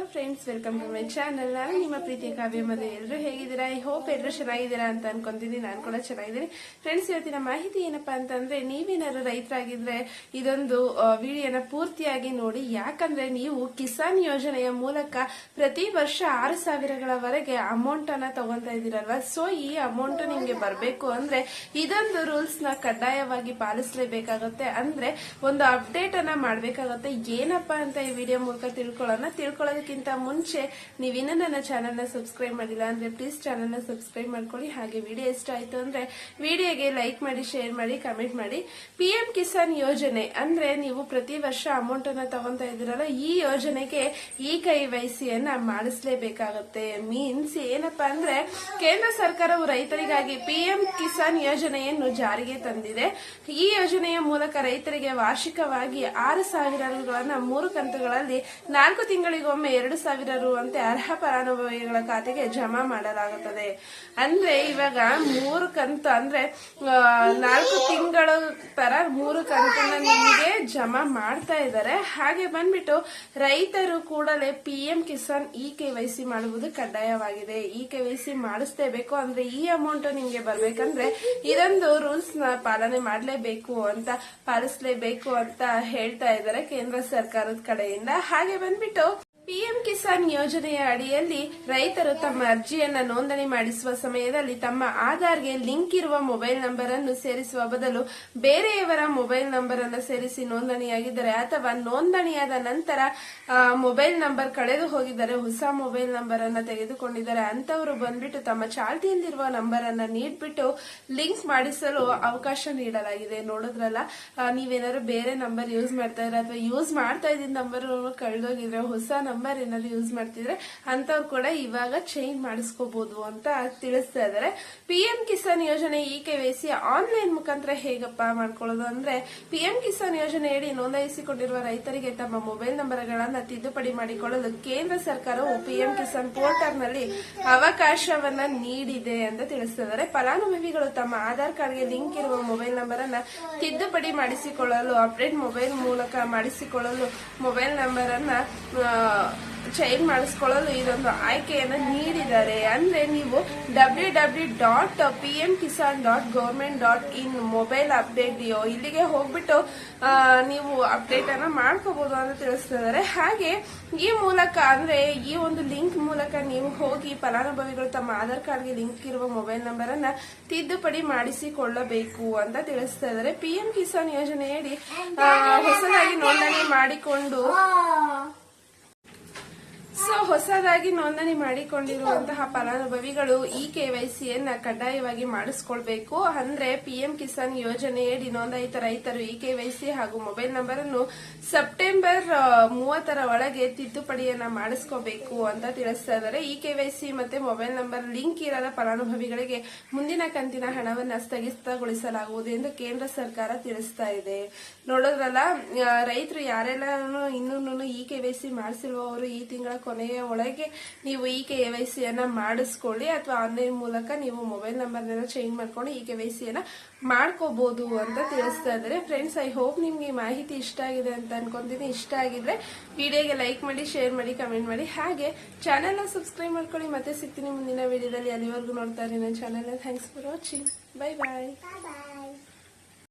Hello friends welcome to my channel ನಾನು ನಿಮ್ಮ ಪ್ರೀತಿಯ ಕಾವ್ಯ ಮದುವೆ ಎಲ್ಲರೂ ಹೇಗಿದ್ದೀರಾ? ಐ ಹೋಪ್ ಎಲ್ಲರೂ ಚೆನ್ನಾಗಿದ್ದೀರಾ ಅಂತ ಅನ್ಕೊಂತೀನಿ. ನಾನು ಕೂಡ ಚೆನ್ನಾಗಿದ್ದೀನಿ. ಫ್ರೆಂಡ್ಸ್ ಇವತ್ತಿನ ಮಾಹಿತಿ ಏನಪ್ಪಾ ಅಂತಂದ್ರೆ, ನೀವೇನಾದ್ರು ರೈತರಾಗಿದ್ರೆ ಇದೊಂದು ವಿಡಿಯೋನ ಪೂರ್ತಿಯಾಗಿ ನೋಡಿ. ಯಾಕಂದ್ರೆ ನೀವು ಕಿಸಾನ್ ಯೋಜನೆಯ ಮೂಲಕ ಪ್ರತಿ ವರ್ಷ ಆರು ಸಾವಿರಗಳವರೆಗೆ ಅಮೌಂಟ್ ಅನ್ನ ತಗೊಂತಾ ಇದ್ದೀರಲ್ವಾ? ಸೊ ಈ ಅಮೌಂಟ್ ನಿಮ್ಗೆ ಬರಬೇಕು ಅಂದ್ರೆ ಇದೊಂದು ರೂಲ್ಸ್ನ ಕಡ್ಡಾಯವಾಗಿ ಪಾಲಿಸಲೇಬೇಕಾಗುತ್ತೆ. ಅಂದ್ರೆ ಒಂದು ಅಪ್ಡೇಟ್ ಅನ್ನ ಮಾಡಬೇಕಾಗುತ್ತೆ. ಏನಪ್ಪಾ ಅಂತ ಈ ವಿಡಿಯೋ ಮೂಲಕ ತಿಳ್ಕೊಳ್ಳೋಣ. ತಿಳ್ಕೊಳ್ಳೋದಕ್ಕಿಂತ ಮುಂಚೆ ನೀವಿನ್ನೂ ನನ್ನ ಚಾನಲ್ನ ಸಬ್ಸ್ಕ್ರೈಬ್ ಮಾಡಿಲ್ಲ ಅಂದ್ರೆ ಪ್ಲೀಸ್ ಚಾನಲ್ನ ಸಬ್ಸ್ಕ್ರೈಬ್ ಮಾಡ್ಕೊಳ್ಳಿ. ಹಾಗೆ ವಿಡಿಯೋ ಇಷ್ಟ ಆಯ್ತು ಅಂದ್ರೆ ವಿಡಿಯೋಗೆ ಲೈಕ್ ಮಾಡಿ ಶೇರ್ ಮಾಡಿ ಕಮೆಂಟ್ ಮಾಡಿ. ಪಿ ಕಿಸಾನ್ ಯೋಜನೆ ಅಂದ್ರೆ ನೀವು ಪ್ರತಿ ವರ್ಷ ಅಮೌಂಟ್ ತಗೊತಾ ಇದ್ದೀರಲ್ಲ, ಈ ಯೋಜನೆಗೆ ಈ ಕೈ ವಹಿಸಿಯನ್ನ ಮಾಡಿಸಲೇಬೇಕಾಗುತ್ತೆ. ಮೀನ್ಸ್ ಏನಪ್ಪಾ ಅಂದ್ರೆ ಕೇಂದ್ರ ಸರ್ಕಾರವು ರೈತರಿಗಾಗಿ ಪಿಎಂ ಕಿಸಾನ್ ಯೋಜನೆಯನ್ನು ಜಾರಿಗೆ ತಂದಿದೆ. ಈ ಯೋಜನೆಯ ಮೂಲಕ ರೈತರಿಗೆ ವಾರ್ಷಿಕವಾಗಿ ಆರು ಸಾವಿರ ಮೂರು ಕಂತುಗಳಲ್ಲಿ ನಾಲ್ಕು ತಿಂಗಳಿಗೊಮ್ಮೆ ಎರಡು ಸಾವಿರ ರು ಅಂತೆ ಅರ್ಹ ಫಲಾನುಭವಿಗಳ ಖಾತೆಗೆ ಜಮಾ ಮಾಡಲಾಗುತ್ತದೆ. ಅಂದ್ರೆ ಇವಾಗ ಮೂರು ಕಂತು ಅಂದ್ರೆ ನಾಲ್ಕು ತಿಂಗಳ ತರ ಮೂರು ಕಂತನ್ನ ನಿಮಗೆ ಜಮಾ ಮಾಡ್ತಾ ಇದ್ದಾರೆ. ಹಾಗೆ ಬಂದ್ಬಿಟ್ಟು ರೈತರು ಕೂಡಲೇ P M Kisan e K Y C ಮಾಡುವುದು ಕಡ್ಡಾಯವಾಗಿದೆ. ಇ ಕೆ ವೈ ಸಿ ಮಾಡಿಸ್ಲೇಬೇಕು ಅಂದ್ರೆ ಈ ಅಮೌಂಟ್ ನಿಮ್ಗೆ ಬರ್ಬೇಕಂದ್ರೆ ಇದೊಂದು ರೂಲ್ಸ್ನ ಪಾಲನೆ ಮಾಡಲೇಬೇಕು ಅಂತ ಪಾಲಿಸಲೇಬೇಕು ಅಂತ ಹೇಳ್ತಾ ಇದ್ದಾರೆ ಕೇಂದ್ರ ಸರ್ಕಾರದ ಕಡೆಯಿಂದ. ಹಾಗೆ ಬಂದ್ಬಿಟ್ಟು ಪಿಎಂ ಕಿಸಾನ್ ಯೋಜನೆಯ ಅಡಿಯಲ್ಲಿ ರೈತರು ತಮ್ಮ ಅರ್ಜಿಯನ್ನ ನೋಂದಣಿ ಮಾಡಿಸುವ ಸಮಯದಲ್ಲಿ ತಮ್ಮ ಆಧಾರ್ಗೆ ಲಿಂಕ್ ಇರುವ ಮೊಬೈಲ್ ನಂಬರ್ ಅನ್ನು ಸೇರಿಸುವ ಬದಲು ಬೇರೆಯವರ ಮೊಬೈಲ್ ನಂಬರ್ ಅನ್ನು ಸೇರಿಸಿ ನೋಂದಣಿಯಾಗಿದ್ದರೆ ಅಥವಾ ನೋಂದಣಿಯಾದ ನಂತರ ಮೊಬೈಲ್ ನಂಬರ್ ಕಳೆದು ಹೋಗಿದ್ದರೆ ಹೊಸ ಮೊಬೈಲ್ ನಂಬರ್ ಅನ್ನು ತೆಗೆದುಕೊಂಡಿದ್ದಾರೆ ಅಂತವರು ಬಂದ್ಬಿಟ್ಟು ತಮ್ಮ ಚಾಲ್ತಿಯಲ್ಲಿರುವ ನಂಬರ್ ಅನ್ನ ನೀಡ್ಬಿಟ್ಟು ಲಿಂಕ್ ಮಾಡಿಸಲು ಅವಕಾಶ ನೀಡಲಾಗಿದೆ. ನೋಡಿದ್ರಲ್ಲ ನೀವೇನಾದ್ರು ಬೇರೆ ನಂಬರ್ ಯೂಸ್ ಮಾಡ್ತಾ ಇದ್ರೆ ಅಥವಾ ಯೂಸ್ ಮಾಡ್ತಾ ಇದ್ದ ನಂಬರ್ ಕಳೆದೋಗಿದ್ರೆ ಹೊಸ ನಂಬರ್ ಏನಾದ್ರು ಯೂಸ್ ಮಾಡ್ತಿದ್ರೆ ಅಂತವ್ರು ಕೂಡ ಇವಾಗ ಚೇಂಜ್ ಮಾಡಿಸ್ಕೋಬಹುದು ಅಂತ ತಿಳಿಸ್ತಾ ಇದಾರೆ. ಪಿಎಂ ಕಿಸಾನ್ ಯೋಜನೆ ಇ ಕೆ ಸಿ ಆನ್ಲೈನ್ ಮುಖಾಂತರ ಹೇಗಪ್ಪ ಮಾಡ್ಕೊಳ್ಳೋದು ಅಂದ್ರೆ ಪಿಎಂ ಕಿಸಾನ್ ಯೋಜನೆಯಡಿ ನೋಂದಾಯಿಸಿಕೊಂಡಿರುವ ರೈತರಿಗೆ ತಮ್ಮ ಮೊಬೈಲ್ ನಂಬರ್ಗಳನ್ನ ತಿದ್ದುಪಡಿ ಮಾಡಿಕೊಳ್ಳಲು ಕೇಂದ್ರ ಸರ್ಕಾರವು ಪಿಎಂ ಕಿಸಾನ್ ಪೋರ್ಟಲ್ನಲ್ಲಿ ಅವಕಾಶವನ್ನ ನೀಡಿದೆ ಅಂತ ತಿಳಿಸಿದ್ದಾರೆ ಫಲಾನುಭವಿಗಳು ತಮ್ಮ ಆಧಾರ್ ಕಾರ್ಡ್ಗೆ ಲಿಂಕ್ ಇರುವ ಮೊಬೈಲ್ ನಂಬರ್ ಅನ್ನ ತಿದ್ದುಪಡಿ ಮಾಡಿಸಿಕೊಳ್ಳಲು ಅಪ್ಡೇಟ್ ಮೊಬೈಲ್ ಮೂಲಕ ಮಾಡಿಸಿಕೊಳ್ಳಲು ಮೊಬೈಲ್ ನಂಬರ್ ಅನ್ನ ಚೇಂಜ್ ಮಾಡಿಸ್ಕೊಳ್ಳಲು ಇದೊಂದು ಆಯ್ಕೆಯನ್ನು ನೀಡಿದ್ದಾರೆ. ಅಂದ್ರೆ ನೀವು W W dot P M Kisan dot government dot in mobile update ಇಲ್ಲಿಗೆ ಹೋಗ್ಬಿಟ್ಟು ನೀವು ಅಪ್ಡೇಟ್ ಅನ್ನ ಮಾಡ್ಕೋಬಹುದು ಅಂತ ತಿಳಿಸ್ತಿದ್ದಾರೆ. ಹಾಗೆ, ಈ ಮೂಲಕ ಅಂದ್ರೆ ಈ ಒಂದು ಲಿಂಕ್ ಮೂಲಕ ನೀವು ಹೋಗಿ ಫಲಾನುಭವಿಗಳು ತಮ್ಮ ಆಧಾರ್ ಕಾರ್ಡ್ಗೆ ಲಿಂಕ್ ಇರುವ ಮೊಬೈಲ್ ನಂಬರ್ ಅನ್ನ ತಿದ್ದುಪಡಿ ಮಾಡಿಸಿಕೊಳ್ಳಬೇಕು ಅಂತ ತಿಳಿಸ್ತಾ ಇದ್ದಾರೆ ಪಿ ಎಂ ಕಿಸಾನ್ ಯೋಜನೆಯಡಿ ಹೊಸದಾಗಿ ನೋಂದಣಿ ಮಾಡಿಕೊಂಡು ಸೊ ಹೊಸದಾಗಿ ನೋಂದಣಿ ಮಾಡಿಕೊಂಡಿರುವಂತಹ ಫಲಾನುಭವಿಗಳು ಈ ಕೆವೈಸಿಯನ್ನ ಕಡ್ಡಾಯವಾಗಿ ಮಾಡಿಸ್ಕೊಳ್ಬೇಕು. ಅಂದ್ರೆ ಪಿಎಂ ಕಿಸಾನ್ ಯೋಜನೆಯಡಿ ನೋಂದಾಯಿತ ರೈತರು ಈ ಕೆವೈಸಿ ಹಾಗೂ ಮೊಬೈಲ್ ನಂಬರ್ ಅನ್ನು ಸೆಪ್ಟೆಂಬರ್ ಮೂವತ್ತರ ಒಳಗೆ ತಿದ್ದುಪಡಿಯನ್ನ ಮಾಡಿಸ್ಕೋಬೇಕು ಅಂತ ತಿಳಿಸ್ತಾ ಇದ್ದಾರೆ. ಈ ಕೆವೈಸಿ ಮತ್ತೆ ಮೊಬೈಲ್ ನಂಬರ್ ಲಿಂಕ್ ಇರದ ಫಲಾನುಭವಿಗಳಿಗೆ ಮುಂದಿನ ಕಂತಿನ ಹಣವನ್ನು ಸ್ಥಗಿತಗೊಳಿಸಲಾಗುವುದು ಎಂದು ಕೇಂದ್ರ ಸರ್ಕಾರ ತಿಳಿಸ್ತಾ ಇದೆ. ನೋಡೋದ್ರಲ್ಲ ರೈತರು ಯಾರೆಲ್ಲ ಇನ್ನೂ ಇ ಕೆ ವೈ ಸಿ ಮಾಡಿಸಿರುವವರು ಈ ತಿಂಗಳ ಕೊನೆಯ ಒಳಗೆ ನೀವು ಈ ಕೆ ವೈ ಸಿಯನ್ನು ಮಾಡಿಸ್ಕೊಳ್ಳಿ ಅಥವಾ ಆನ್ಲೈನ್ ಮೂಲಕ ನೀವು ಮೊಬೈಲ್ ನಂಬರ್ನೆಲ್ಲ ಚೇಂಜ್ ಮಾಡ್ಕೊಂಡು ಈ ಕೆ ವೈ ಸಿಯನ್ನ ಮಾಡ್ಕೋಬಹುದು ಅಂತ ತಿಳಿಸ್ತಾ ಇದ್ದಾರೆ. ಫ್ರೆಂಡ್ಸ್ ಐ ಹೋಪ್ ನಿಮ್ಗೆ ಮಾಹಿತಿ ಇಷ್ಟ ಆಗಿದೆ ಅಂತ ಅನ್ಕೊಂತೀನಿ. ಇಷ್ಟ ಆಗಿದ್ರೆ ವಿಡಿಯೋಗೆ ಲೈಕ್ ಮಾಡಿ ಶೇರ್ ಮಾಡಿ ಕಮೆಂಟ್ ಮಾಡಿ. ಹಾಗೆ ಚಾನೆಲ್ನ ಸಬ್ಸ್ಕ್ರೈಬ್ ಮಾಡ್ಕೊಳ್ಳಿ. ಮತ್ತೆ ಸಿಗ್ತೀನಿ ಮುಂದಿನ ವಿಡಿಯೋದಲ್ಲಿ. ಅಲ್ಲಿವರೆಗೂ ನೋಡ್ತಾ ಇರಿ ನನ್ನ channel thanks for watching bye bye.